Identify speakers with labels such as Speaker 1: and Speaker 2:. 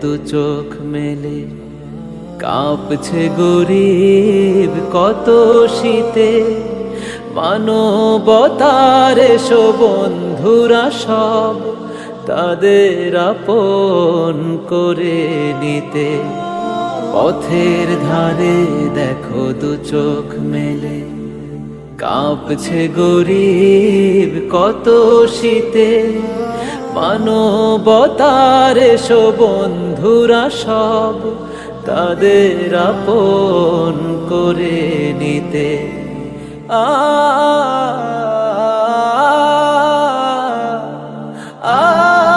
Speaker 1: দু চোখ মেলে। কাঁপছে গরিব কত শীতে। মানবতার এসো বন্ধুরা সব, তাদের আপন করে নিতে। পথের ধারে দেখো দু চোখ মেলে। কাঁপছে গরিব কত শীতে। মানবতার এসো বন্ধুরা সব তাদের আপন করে নিতে। আ আ